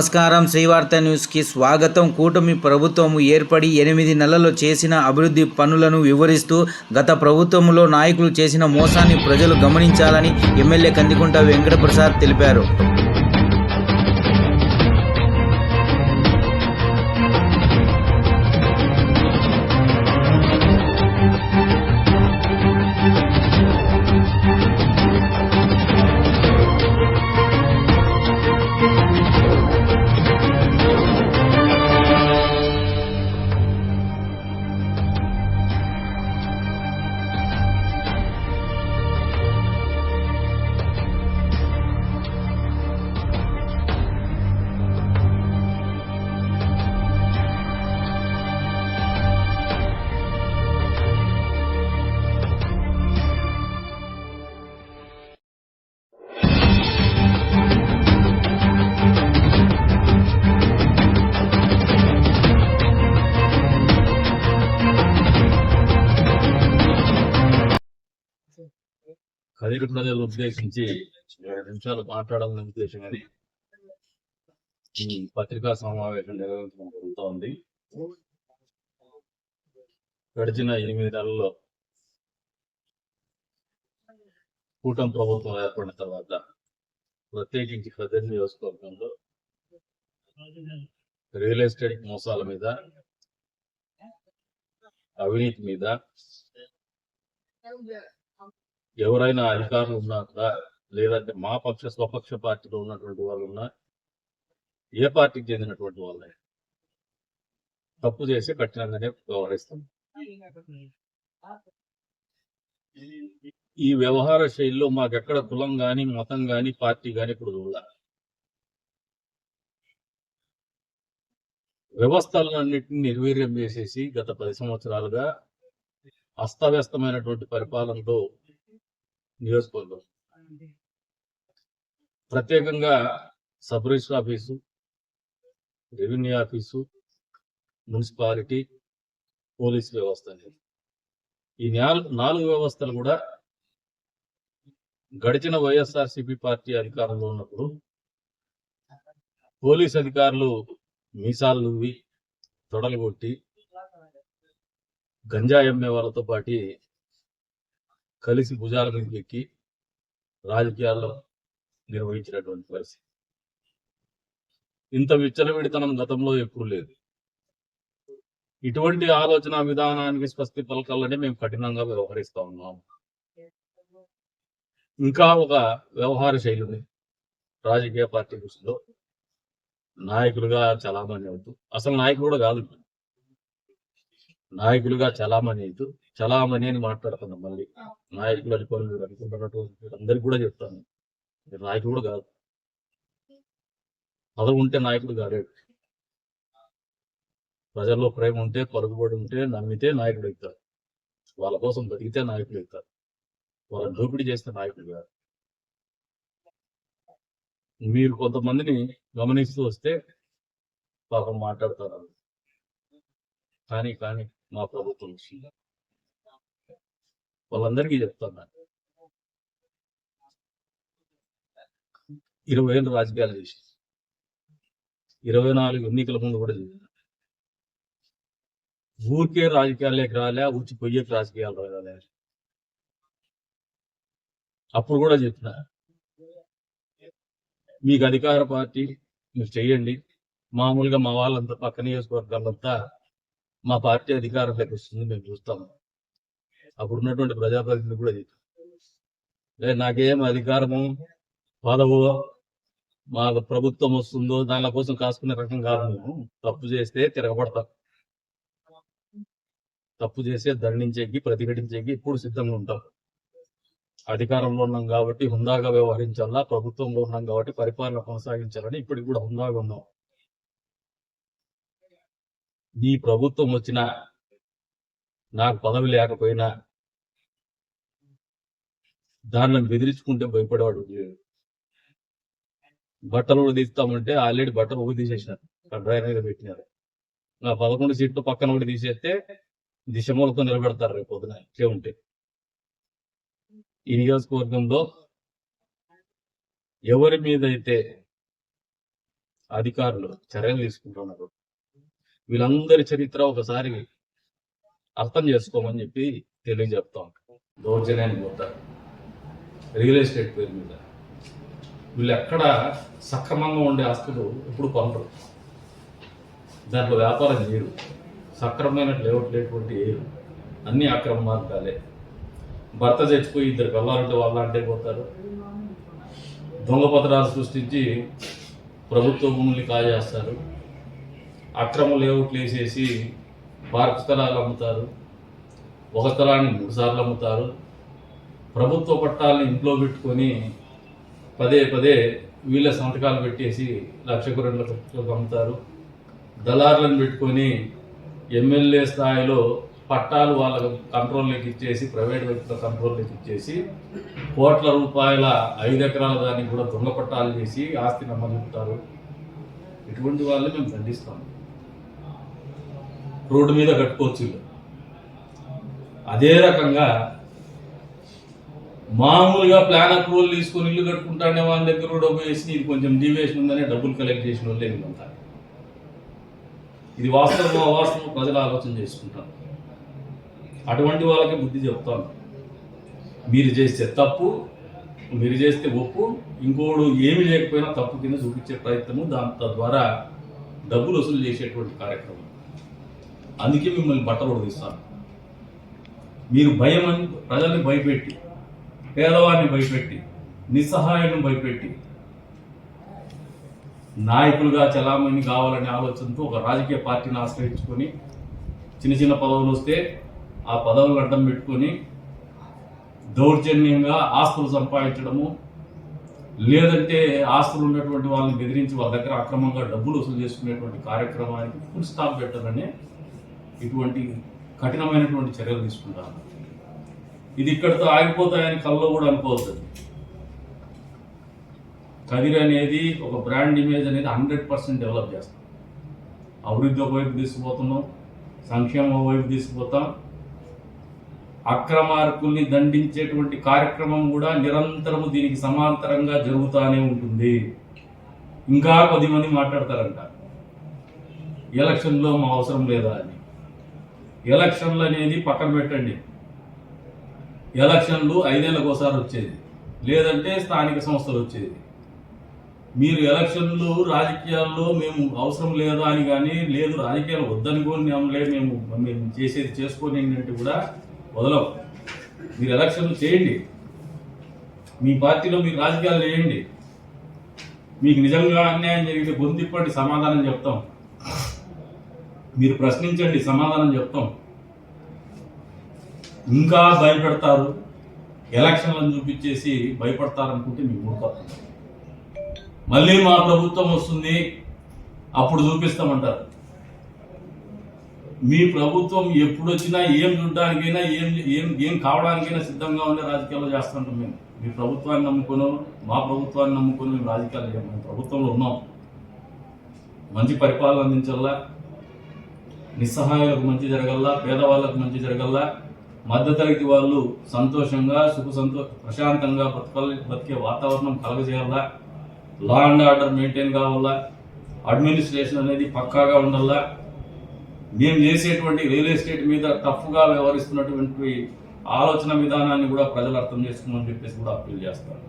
నమస్కారం. శ్రీవార్త న్యూస్కి స్వాగతం. కూటమి ప్రభుత్వము ఏర్పడి ఎనిమిది నెలలు చేసిన అభివృద్ధి పనులను వివరిస్తూ గత ప్రభుత్వంలో నాయకులు చేసిన మోసాన్ని ప్రజలు గమనించాలని ఎమ్మెల్యే కందికుంట వెంకటప్రసాద్ తెలిపారు. కదిరి ప్రజలు ఉద్దేశించి రెండు నిమిషాలు మాట్లాడాలనే ఉద్దేశం అని ఈ పత్రికా సమావేశం నిర్వహించడం జరుగుతోంది గడిచిన ఎనిమిది నెలల్లో కూటమి ప్రభుత్వం ఏర్పడిన తర్వాత ప్రత్యేకించి ప్రజల నియోజకవర్గంలో రియల్ ఎస్టేట్ మోసాల మీద అవినీతి మీద ఎవరైనా అధికారులు ఉన్నా కూడా లేదంటే మా పక్ష స్వపక్ష పార్టీలో ఉన్నటువంటి వాళ్ళు ఉన్నా ఏ పార్టీకి చెందినటువంటి వాళ్ళే తప్పు చేసి కఠినంగానే వ్యవహరిస్తాం. ఈ వ్యవహార శైలిలో మాకెక్కడ కులం గాని మతం గాని పార్టీ గాని ఇప్పుడు చూడాలి? వ్యవస్థలన్నింటినీ నిర్వీర్యం చేసేసి గత పది సంవత్సరాలుగా అస్తవ్యస్తమైనటువంటి పరిపాలనలో నియోజకవర్గం. ప్రత్యేకంగా sub register office revenue office municipality police వ్యవస్థ అనేది ఈ నాలుగు వ్యవస్థలు కూడా గడిచిన వైఎస్ఆర్సీపీ పార్టీ అధికారంలో ఉన్నప్పుడు పోలీస్ అధికారులు మీసాలు నువ్వి తొడలు కొట్టి గంజాయి అమ్మే వాళ్ళతో పాటి కలిసి భుజాల మీద ఎక్కి రాజకీయాల్లో నిర్వహించినటువంటి పరిస్థితి. ఇంత విచ్చలవిడితనం గతంలో ఎప్పుడు లేదు. ఇటువంటి ఆలోచన విధానానికి స్వస్తి పలకాలని మేము కఠినంగా వ్యవహరిస్తా ఉన్నాం. ఇంకా ఒక వ్యవహార శైలి ఉంది రాజకీయ పార్టీ దృష్టిలో నాయకులుగా చలామణి అవుతూ అసలు నాయకుడు కూడా కాదు నాయకులుగా చలామణి అవుతూ చలామణి అని మాట్లాడుతున్నాం మళ్ళీ. నాయకులు అనుకోని మీరు అనుకుంటున్నటువంటి అందరికి కూడా చెప్తాను. మీరు నాయకుడు కూడా కాదు. పదవి ఉంటే నాయకుడు కాలేడు. ప్రజల్లో ప్రేమ ఉంటే పలుకుబడి ఉంటే నమ్మితే నాయకుడు అవుతారు వాళ్ళ కోసం బతికితే నాయకుడు అవుతారు వాళ్ళ దోపిడీ చేస్తే నాయకుడు కాదు. మీరు కొంతమందిని గమనిస్తూ వస్తే పాపం మాట్లాడతారు. కానీ కానీ మా ప్రభుత్వం విషయంలో వాళ్ళందరికీ చెప్తున్నాను ఇరవై ఏళ్ళు రాజకీయాలు చేసి ఇరవై నాలుగు ఎన్నికల ముందు కూడా చేశాను ఊరికే రాజకీయాల్లోకి రాలే ఊచి పొయ్యేకి రాజకీయాలు రాలే. అప్పుడు కూడా చెప్పిన మీకు అధికార పార్టీ మీరు చెయ్యండి మామూలుగా మా వాళ్ళంతా పక్కన నియోజకవర్గాలంతా మా పార్టీ అధికారంలోకి వస్తుంది మేము చూస్తాము అప్పుడు ఉన్నటువంటి ప్రజాప్రతినిధులు కూడా చెప్పారు నాకేం అధికారము? పదవో మాకు ప్రభుత్వం వస్తుందో దాని కోసం కాసుకునే రకం కాదు మేము తప్పు చేస్తే తిరగబడతాం తప్పు చేస్తే దండించేకి ప్రతిఘటించేకి ఇప్పుడు సిద్ధంగా ఉంటాం అధికారంలో ఉన్నాం కాబట్టి హుందాగా వ్యవహరించాలా? ప్రభుత్వంలో ఉన్నాం కాబట్టి పరిపాలన కొనసాగించాలని ఇప్పటికి కూడా హుందాగా ఉన్నాం ఈ ప్రభుత్వం వచ్చినా నాకు పదవి లేకపోయినా దాన్ని బెదిరించుకుంటే భయపడేవాడు బట్టలు కూడా తీస్తామంటే ఆల్రెడీ బట్టలు ఒకటి తీసేసినారు. డ్రైవర్ మీద పెట్టినారు. నా పదకొండు సీట్లు పక్కన కూడా తీసేస్తే దిశమూలతో నిలబెడతారు రేపు పొద్దున ఇట్లే ఉంటే. ఈ నియోజకవర్గంలో ఎవరి మీద అయితే అధికారులు చర్యలు తీసుకుంటున్నారు వీళ్ళందరి చరిత్ర ఒకసారి అర్థం చేసుకోమని చెప్పి తెలియజెప్తాం దౌర్జన్యానికి పోతారు రియల్ ఎస్టేట్ పేరు మీద. వీళ్ళు ఎక్కడ సక్రమంగా ఉండే ఆస్తులు ఎప్పుడు కొనరు. దాంట్లో వ్యాపారం చేయరు. సక్రమైన లేఅవుట్ లేటువంటి ఏరు అన్ని అక్రమ మార్గాలే భర్త చచ్చిపోయి ఇద్దరు పిల్లలంటే వాళ్ళ అంటే పోతారు. దొంగ పత్రాలు సృష్టించి ప్రభుత్వ భూముల్ని కాజేస్తారు. అక్రమ లేఅవుట్లు వేసేసి పార్క్ స్థలాలు అమ్ముతారు ఒక స్థలాన్ని మూడు సార్లు అమ్ముతారు. ప్రభుత్వ పట్టాలను ఇంట్లో పెట్టుకొని పదే పదే వీళ్ళ సంతకాలు పెట్టేసి లక్షకు రెండు లక్షలకు అమ్ముతారు. దళారులను పెట్టుకొని ఎమ్మెల్యే స్థాయిలో పట్టాలు వాళ్ళ కంట్రోల్లోకి ఇచ్చేసి ప్రైవేట్ వ్యక్తుల కంట్రోల్లోకి ఇచ్చేసి కోట్ల రూపాయల ఐదు ఎకరాల దానికి కూడా దొంగ పట్టాలు చేసి ఆస్తి నమ్మగలుగుతారు ఇటువంటి వాళ్ళని మేము ఖండిస్తాము. రోడ్డు మీద కట్టుకోవచ్చు అదే రకంగా మామూలుగా ప్లాన్ అప్రూవల్ తీసుకొని ఇల్లు కట్టుకుంటానే వాళ్ళ దగ్గర కూడా వేసి ఇది కొంచెం డీవియేషన్ ఉందనే డబ్బులు కలెక్ట్ చేసిన వాళ్ళే వీళ్ళంతా. ఇది వాస్తవం అవాస్తవం ప్రజలు ఆలోచన చేసుకుంటాం అటువంటి వాళ్ళకి బుద్ధి చెప్తాను. మీరు చేస్తే తప్పు మీరు చేస్తే ఒప్పు ఇంకోడు ఏమి లేకపోయినా తప్పు కింద చూపించే ప్రయత్నము దాని తద్వారా డబ్బులు వసూలు చేసేటువంటి కార్యక్రమం. అందుకే మిమ్మల్ని బట్టలు ఉడిస్తాను మీరు భయం అని ప్రజల్ని భయపెట్టి పేదవాడిని భయపెట్టి నిస్సహాయాన్ని భయపెట్టి నాయకులుగా చలామణి కావాలనే ఆలోచనతో ఒక రాజకీయ పార్టీని ఆశ్రయించుకొని చిన్న చిన్న పదవులు వస్తే ఆ పదవులు అడ్డం పెట్టుకొని దౌర్జన్యంగా ఆస్తులు సంపాదించడము లేదంటే ఆస్తులు ఉన్నటువంటి వాళ్ళని బెదిరించి వాళ్ళ దగ్గర అక్రమంగా డబ్బులు వసూలు చేసుకునేటువంటి కార్యక్రమానికి ఫుల్ స్టాప్ పెట్టాలని ఇటువంటి కఠినమైనటువంటి చర్యలు తీసుకుంటాను ఇది ఇక్కడితో ఆగిపోతాయని కల్లో కూడా అనుకోవద్దు. కదిరి అనేది ఒక బ్రాండ్ ఇమేజ్ అనేది హండ్రెడ్ పర్సెంట్ డెవలప్ చేస్తాం. అభివృద్ధి వైపు తీసుకుపోతున్నాం సంక్షేమం వైపు తీసుకుపోతాం. అక్రమార్కుల్ని దండించేటువంటి కార్యక్రమం కూడా నిరంతరము దీనికి సమాంతరంగా జరుగుతూనే ఉంటుంది. ఇంకా కొద్ది మంది మాట్లాడతారంట ఎలక్షన్లో మా అవసరం లేదా అని. ఎలక్షన్లు అనేది పక్కన పెట్టండి. ఎలక్షన్లు ఐదేళ్ళకు ఒకసారి వచ్చేది. లేదంటే స్థానిక సంస్థలు వచ్చేది. మీరు ఎలక్షన్లు రాజకీయాల్లో మేము అవసరం లేదా అని కానీ లేదు రాజకీయాలు వద్దని కూడా లేదు మేము మేము చేసేది చేసుకొని ఏంటంటే కూడా వదలవు. మీరు ఎలక్షన్లు చేయండి. మీ పార్టీలో మీరు రాజకీయాలు చేయండి. మీకు నిజంగా అన్యాయం జరిగితే గొంతిప్పటి సమాధానం చెప్తాం. మీరు ప్రశ్నించండి సమాధానం చెప్తాం. ఇంకా భయపెడతారు ఎలక్షన్లను చూపించేసి భయపడతారనుకుంటే మీ మూర్ఖత్వం మళ్ళీ మా ప్రభుత్వం వస్తుంది అప్పుడు చూపిస్తామంటారు. మీ ప్రభుత్వం ఎప్పుడు వచ్చినా ఏం చూడడానికైనా ఏం ఏం ఏం కావడానికైనా సిద్ధంగా ఉండే రాజకీయాలు చేస్తుంటాం మేము. మీ ప్రభుత్వాన్ని నమ్ముకొని మా ప్రభుత్వాన్ని నమ్ముకొని మేము రాజకీయాలు మేము ప్రభుత్వంలో ఉన్నాం. మంచి పరిపాలన అందించాలా? నిస్సహాయాలకు మంచి జరగల్లా పేదవాళ్ళకు మంచి జరగల్లా మధ్యతరగతి వాళ్ళు సంతోషంగా సుఖ సంతో ప్రశాంతంగా బతకాలి బతికే వాతావరణం కలగజేయాలా లా అండ్ ఆర్డర్ మెయింటైన్ కావాలా అడ్మినిస్ట్రేషన్ అనేది పక్కాగా ఉండాలా మేము చేసేటువంటి రియల్ ఎస్టేట్ మీద టఫ్గా వ్యవహరిస్తున్నటువంటి ఆలోచన విధానాన్ని కూడా ప్రజలు అర్థం చేసుకోమని చెప్పేసి కూడా అప్పీల్ చేస్తారు